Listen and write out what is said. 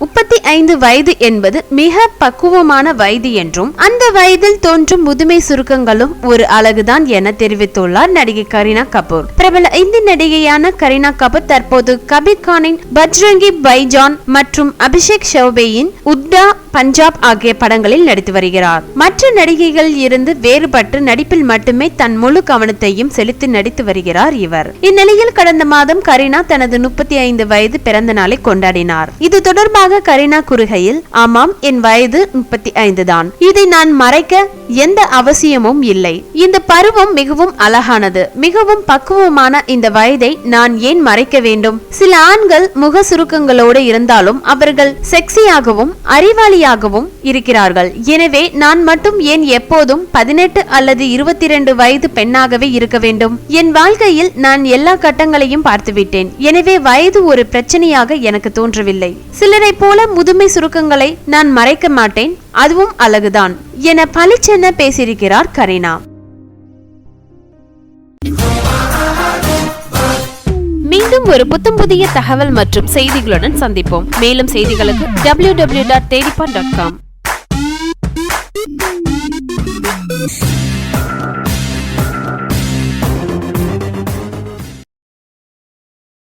Упс! முப்பத்தி ஐந்து வயது என்பது மிக பக்குவமான வயது என்றும் அந்த வயதில் தோன்றும் முதுமை சுருக்கங்களும் ஒரு அழகுதான் என தெரிவித்துள்ளார் நடிகை கரீனா கபூர். பிரபல இந்தி நடிகையான கரீனா கபூர் தற்போது கபீர் கானின் பஜ்ரங்கி பைஜான் மற்றும் அபிஷேக் சௌபேயின் உத்தா பஞ்சாப் ஆகிய படங்களில் நடித்து வருகிறார். மற்ற நடிகைகள் இருந்து வேறுபட்டு நடிப்பில் மட்டுமே தன் முழு கவனத்தையும் செலுத்தி நடித்து வருகிறார் இவர். இந்நிலையில் கடந்த மாதம் கரீனா தனது முப்பத்தி ஐந்து வயது பிறந்த நாளை கொண்டாடினார். இது தொடர்பாக கரீனா குறுகையில் ஆமாம் என் வயது முப்பத்தி ஐந்து தான். இதை நான் மறைக்க எந்த அவசியமும் இல்லை. இந்த பருவம் மிகவும் அழகானது. மிகவும் பக்குவமான இந்த வயதை நான் ஏன் மறைக்க வேண்டும்? சில ஆண்கள் முக சுருக்கங்களோடு இருந்தாலும் அவர்கள் செக்ஸியாகவும் அறிவாளியாகவும் இருக்கிறார்கள். எனவே நான் மட்டும் ஏன் எப்போதும் பதினெட்டு அல்லது இருபத்தி இரண்டு வயது பெண்ணாகவே இருக்க வேண்டும்? என் வாழ்க்கையில் நான் எல்லா கட்டங்களையும் பார்த்துவிட்டேன். எனவே வயது ஒரு பிரச்சனையாக எனக்கு தோன்றவில்லை. சிலரை போல முதுமை சுருக்கங்களை நான் மறைக்க மாட்டேன் அதுவும் அழகுதான் என பளிச்சென பேசியிருக்கிறார் கரீனா. மீண்டும் ஒரு புத்தம் புதிய தகவல் மற்றும் செய்திகளுடன் சந்திப்போம். மேலும் செய்திகளுக்கு W W dot Thedippan dot com.